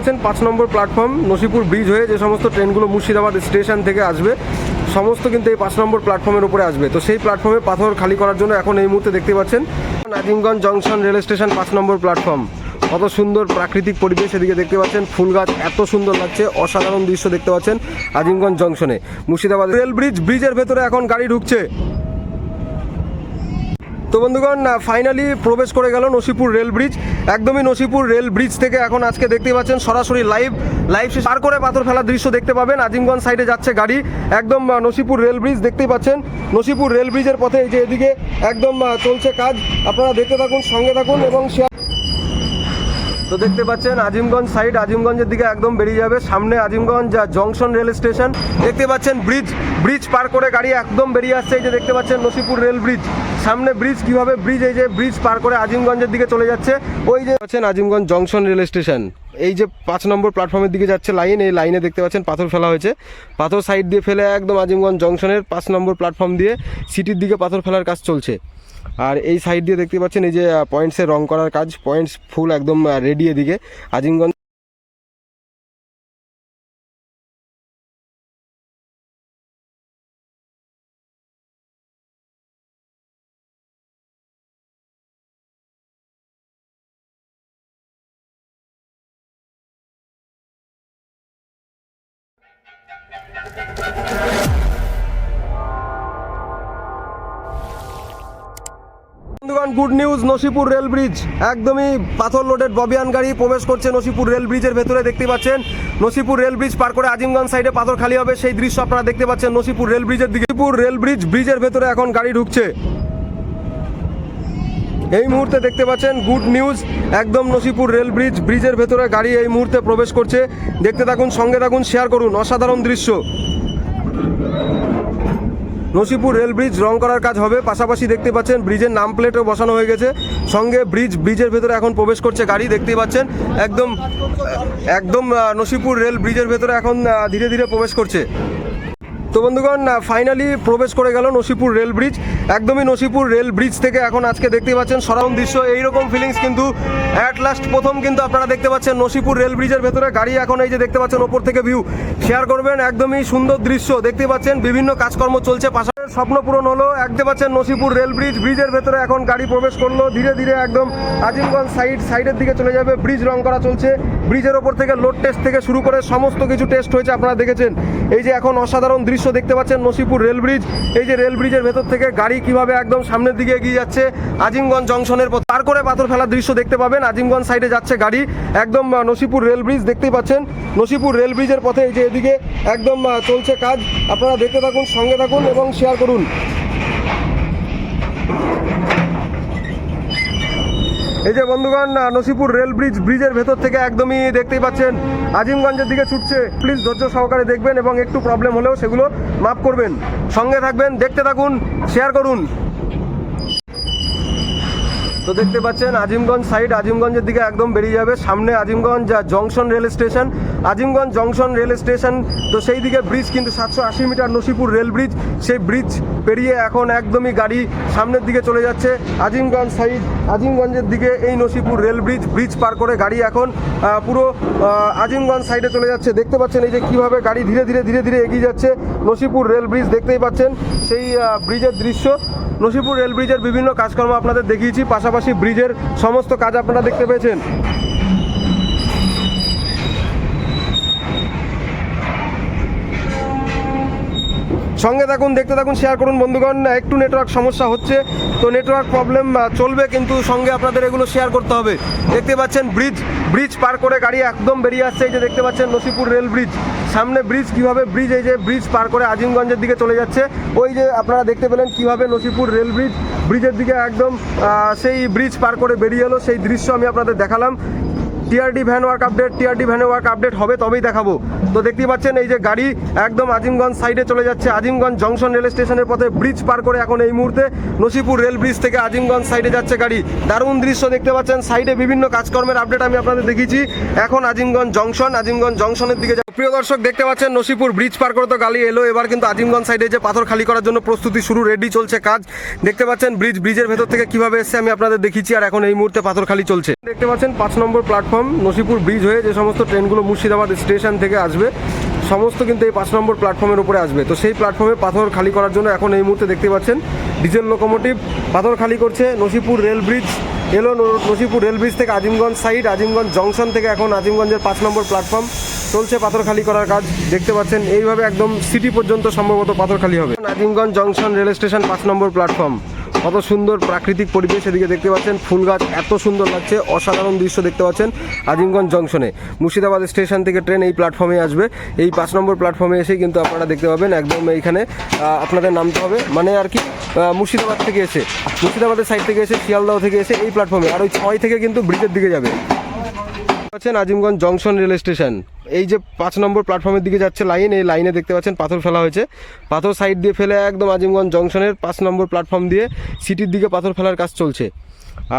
পাচ্ছেন, পাঁচ নম্বর platform Nasipur bridge হয়ে যে সমস্ত ট্রেনগুলো মুর্শিদাবাদ স্টেশন থেকে আসবে, সমস্ত কিন্তু এই পাঁচ নম্বর প্ল্যাটফর্মের উপরে আসবে। তো সেই প্ল্যাটফর্মে পাথর খালি করার জন্য এখন এই মুহূর্তে দেখতে পাচ্ছেন, নাজিমগঞ্জ জংশন রেল স্টেশন পাঁচ নম্বর প্ল্যাটফর্ম কত সুন্দর প্রাকৃতিক পরিবেশ এদিকে দেখতে পাচ্ছেন, ফুল গাছ এত সুন্দর লাগছে, অসাধারণ দৃশ্য দেখতে পাচ্ছেন আজিমগঞ্জ জংশনে মুর্শিদাবাদ রেল ব্রিজ ব্রিজের ভেতরে এখন গাড়ি ঢুকছে। তো বন্ধুগণ ফাইনালি প্রবেশ করে গেল নসিপুর রেল ব্রিজ একদমই নসিপুর রেল ব্রিজ থেকে এখন আজকে দেখতে পাচ্ছেন সরাসরি লাইভ লাইভ পার করে পাথর ফেলার দৃশ্য দেখতে পাবেন। আজিমগঞ্জ সাইডে যাচ্ছে গাড়ি। একদম নসিপুর রেল ব্রিজ দেখতেই পাচ্ছেন। নসিপুর রেল ব্রিজের পথে এই যে এদিকে একদম চলছে কাজ। আপনারা দেখতে থাকুন, সঙ্গে থাকুন এবং তো দেখতে পাচ্ছেন, আজিমগঞ্জ সাইড আজিমগঞ্জের দিকে একদম বেরিয়ে যাবে। সামনে আজিমগঞ্জ যা জংশন রেল স্টেশন দেখতে পাচ্ছেন ব্রিজ ব্রিজ পার করে গাড়ি একদম বেরিয়ে আসছে। এই যে দেখতে পাচ্ছেন নসিপুর রেল ব্রিজ সামনে ব্রিজ কীভাবে ব্রিজ এই যে ব্রিজ পার করে আজিমগঞ্জের দিকে চলে যাচ্ছে। ওই যে পাচ্ছেন আজিমগঞ্জ জংশন রেল স্টেশন এই যে পাঁচ নম্বর প্ল্যাটফর্মের দিকে যাচ্ছে লাইন এই লাইনে দেখতে পাচ্ছেন পাথর ফেলা হয়েছে। পাথর সাইড দিয়ে ফেলে একদম আজিমগঞ্জ জংশনের পাঁচ নম্বর প্ল্যাটফর্ম দিয়ে সিটির দিকে পাথর ফেলার কাজ চলছে। আর এই সাইড দিয়ে দেখতে পাচ্ছেন এই যে পয়েন্টসে রং করার কাজ পয়েন্টস ফুল একদম রেডি এদিকে। আজিমগঞ্জ বন্ধুগণ good news Nasipur rail bridge একদমই পাথর লোডেড ববিয়ান গাড়ি প্রবেশ করছে নসিপুর রেল ব্রিজের ভেতরে, দেখতে পাচ্ছেন? নসিপুর রেল ব্রিজ পার করে আজিমগঞ্জ সাইডে পাথর খালি হবে, সেই দৃশ্য আপনারা দেখতে পাচ্ছেন নসিপুর রেল ব্রিজের দিকে। নসিপুর রেল ব্রিজ ব্রিজের ভেতরে এখন গাড়ি ঢুকছে। এই মুহূর্তে দেখতে পাচ্ছেন গুড নিউজ, একদম নসিপুর রেল ব্রিজ, ব্রিজের ভেতরে গাড়ি এই মুহূর্তে প্রবেশ করছে। দেখতে থাকুন, সঙ্গে থাকুন শেয়ার করুন, অসাধারণ দৃশ্য। নসিপুর রেল ব্রিজ রং করার কাজ হবে, পাশাপাশি দেখতে পাচ্ছেন ব্রিজের নাম প্লেটও বসানো হয়ে গেছে। সঙ্গে ব্রিজ, ব্রিজের ভেতরে এখন প্রবেশ করছে গাড়ি দেখতেই পাচ্ছেন, একদম একদম নসিপুর রেল ব্রিজের ভেতরে এখন ধীরে ধীরে প্রবেশ করছে। তো বন্ধুগণ ফাইনালি প্রবেশ করে গেল নসিপুর রেল ব্রিজ। একদমই নসিপুর রেল ব্রিজ থেকে এখন আজকে দেখতে পাচ্ছেন সরাউন্ড দৃশ্য। এইরকম ফিলিংস কিন্তু অ্যাট লাস্ট প্রথম কিন্তু আপনারা দেখতে পাচ্ছেন নসিপুর রেল ব্রিজের ভেতরে। গাড়ি এখন এই যে দেখতে পাচ্ছেন, ওপর থেকে ভিউ শেয়ার করবেন। একদমই সুন্দর দৃশ্য। দেখতে পাচ্ছেন, বিভিন্ন কাজকর্ম চলছে, পাশাপাশি স্বপ্ন পূরণ হলো। দেখতে পাচ্ছেন নসিপুর রেল ব্রিজ। ব্রিজের ভেতরে এখন গাড়ি প্রবেশ করল। ধীরে ধীরে একদম আজিমগঞ্জ সাইড সাইডের দিকে চলে যাবে। ব্রিজ রং করা চলছে। ব্রিজের ওপর থেকে লোড টেস্ট থেকে শুরু করে সমস্ত কিছু টেস্ট হয়েছে আপনারা দেখেছেন। এই যে এখন অসাধারণ দৃশ্য দেখতে পাচ্ছেন নসিপুর রেল ব্রিজ। এই যে রেল ব্রিজের ভেতর থেকে গাড়ি কীভাবে একদম সামনের দিকে এগিয়ে যাচ্ছে, আজিমগঞ্জ জংশনের পর পার করে পাথর ফেলার দৃশ্য দেখতে পাবেন। আজিমগঞ্জ সাইডে যাচ্ছে গাড়ি। একদম নসিপুর রেল ব্রিজ দেখতেই পাচ্ছেন। নসিপুর রেল ব্রিজের পথে এই যে এদিকে একদম চলছে কাজ। আপনারা দেখতে থাকুন, সঙ্গে থাকুন এবং শেয়ার করুন। এই যে বন্ধুগণ নসিপুর রেল ব্রিজ, ব্রিজের ভেতর থেকে একদমই দেখতেই পাচ্ছেন, আজিমগঞ্জের দিকে ছুটছে। প্লিজ ধৈর্য সহকারে দেখবেন এবং একটু প্রবলেম হলেও সেগুলো মাফ করবেন। সঙ্গে থাকবেন, দেখতে থাকুন শেয়ার করুন। তো দেখতে পাচ্ছেন, আজিমগঞ্জ সাইড আজিমগঞ্জের দিকে একদম বেরিয়ে যাবে। সামনে Azimganj junction rail station. Azimganj junction rail station, তো সেই দিকে ব্রিজ কিন্তু সাতশো আশি মিটার নসিপুর রেল ব্রিজ সেই ব্রিজ পেরিয়ে এখন একদমই গাড়ি সামনের দিকে চলে যাচ্ছে। আজিমগঞ্জ সাইড আজিমগঞ্জের দিকে এই নসিপুর রেল ব্রিজ ব্রিজ পার করে গাড়ি এখন পুরো আজিমগঞ্জ সাইডে চলে যাচ্ছে। দেখতে পাচ্ছেন এই যে কীভাবে গাড়ি ধীরে ধীরে ধীরে ধীরে এগিয়ে যাচ্ছে নসিপুর রেল ব্রিজ দেখতেই পাচ্ছেন সেই ব্রিজের দৃশ্য। নসিপুর রেল ব্রিজের বিভিন্ন কাজকর্ম আপনাদের দেখিয়েছি পাশাপাশি ব্রিজের সমস্ত কাজ আপনারা দেখতে পেয়েছেন। সঙ্গে থাকুন, দেখতে থাকুন শেয়ার করুন। বন্ধুগণ, একটু নেটওয়ার্ক সমস্যা হচ্ছে, তো নেটওয়ার্ক প্রবলেম চলবে কিন্তু সঙ্গে আপনাদের এগুলো শেয়ার করতে হবে। দেখতে পাচ্ছেন ব্রিজ ব্রিজ পার করে গাড়ি একদম বেরিয়ে আসছে। এই যে দেখতে পাচ্ছেন নসিপুর রেল ব্রিজ সামনে ব্রিজ কীভাবে ব্রিজ এই যে ব্রিজ পার করে আজিমগঞ্জের দিকে চলে যাচ্ছে, ওই যে আপনারা দেখতে পেলেন কীভাবে নসিপুর রেল ব্রিজ ব্রিজের দিকে একদম সেই ব্রিজ পার করে বেরিয়ে এলো। সেই দৃশ্য আমি আপনাদের দেখালাম। TRD van work update TRD van work update হবে, তবেই দেখাবো। তো দেখতেই পাচ্ছেন, এই যে গাড়ি একদম আজিমগঞ্জ সাইডে চলে যাচ্ছে। আজিমগঞ্জ জংশন রেল স্টেশনের পথে ব্রিজ পার করে এখন এই মুহূর্তে নসিপুর রেল ব্রিজ থেকে আজিমগঞ্জ সাইডে যাচ্ছে গাড়ি। দারুণ দৃশ্য দেখতে পাচ্ছেন সাইডে বিভিন্ন কাজকর্মের আপডেট আমি আপনাদের দেখিয়েছি। এখন আজিমগঞ্জ জংশন আজিমগঞ্জ জংশনের দিকে। প্রিয় দর্শক, দেখতে পাচ্ছেন, নসিপুর ব্রিজ পার করে তো গালি এলো। এবার কিন্তু আজিমগঞ্জ সাইডে যে পাথর খালি করার জন্য প্রস্তুতি শুরু রেডি চলছে কাজ। দেখতে পাচ্ছেন ব্রিজ ব্রিজের ভেতর থেকে কীভাবে এসছে আমি আপনাদের দেখিয়েছি, আর এখন এই মুহূর্তে পাথর খালি চলছে। দেখতে পাচ্ছেন, পাঁচ নম্বর প্ল্যাটফর্ম নসিপুর ব্রিজ হয়ে যে সমস্ত ট্রেনগুলো মুর্শিদাবাদ স্টেশন থেকে আসবে। সমস্ত কিন্তু এই পাঁচ নম্বর প্ল্যাটফর্মের উপরে আসবে। তো সেই প্ল্যাটফর্মে পাথর খালি করার জন্য এখন এই মুহূর্তে দেখতে পাচ্ছেন ডিজেল লোকোমোটিভ পাথর খালি করছে। নসিপুর রেল ব্রিজ এলো নসিপুর রেল ব্রিজ থেকে আজিমগঞ্জ সাইড আজিমগঞ্জ জংশন থেকে এখন আজিমগঞ্জের পাঁচ নম্বর প্ল্যাটফর্ম চলছে পাথর খালি করার কাজ। দেখতে পাচ্ছেন এইভাবে একদম সিটি পর্যন্ত সম্ভবত পাথর খালি হবে। আজিমগঞ্জ জংশন রেল স্টেশন পাঁচ নম্বর প্ল্যাটফর্ম কত সুন্দর প্রাকৃতিক পরিবেশ এদিকে দেখতে পাচ্ছেন। ফুল গাছ এত সুন্দর লাগছে, অসাধারণ দৃশ্য দেখতে পাচ্ছেন আজিমগঞ্জ জংশনে। মুর্শিদাবাদ স্টেশন থেকে ট্রেন এই প্ল্যাটফর্মে আসবে। এই পাঁচ নম্বর প্ল্যাটফর্মে এসে কিন্তু আপনারা দেখতে পাবেন একদম এইখানে আপনাদের নামতে হবে। মানে আর কি মুর্শিদাবাদ থেকে এসে, মুর্শিদাবাদের সাইড থেকে এসে, শিয়ালদাহ থেকে এসে এই প্ল্যাটফর্মে আর ওই ছয় থেকে কিন্তু ব্রিজের দিকে যাবে। পাচ্ছেন আজিমগঞ্জ জংশন রেল স্টেশন। এই যে পাঁচ নম্বর প্ল্যাটফর্মের দিকে যাচ্ছে লাইন এই লাইনে দেখতে পাচ্ছেন পাথর ফেলা হয়েছে। পাথর সাইড দিয়ে ফেলে একদম আজিমগঞ্জ জংশনের পাঁচ নম্বর প্ল্যাটফর্ম দিয়ে সিটির দিকে পাথর ফেলার কাজ চলছে।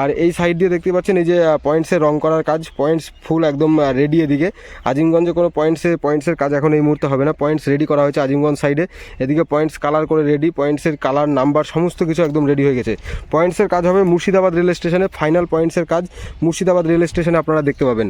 আর এই সাইড দিয়ে দেখতে পাচ্ছেন এই যে পয়েন্টসে রং করার কাজ পয়েন্টস ফুল একদম রেডি এদিকে। আজিমগঞ্জে কোনো পয়েন্টসে পয়েন্টসের কাজ এখন এই মুহূর্তে হবে না। পয়েন্টস রেডি করা হয়েছে আজিমগঞ্জ সাইডে এদিকে পয়েন্টস কালার করে রেডি পয়েন্টসের কালার নাম্বার সমস্ত কিছু একদম রেডি হয়ে গেছে। পয়েন্টসের কাজ হবে মুর্শিদাবাদ রেল স্টেশনে ফাইনাল পয়েন্টসের কাজ মুর্শিদাবাদ রেল স্টেশনে আপনারা দেখতে পাবেন।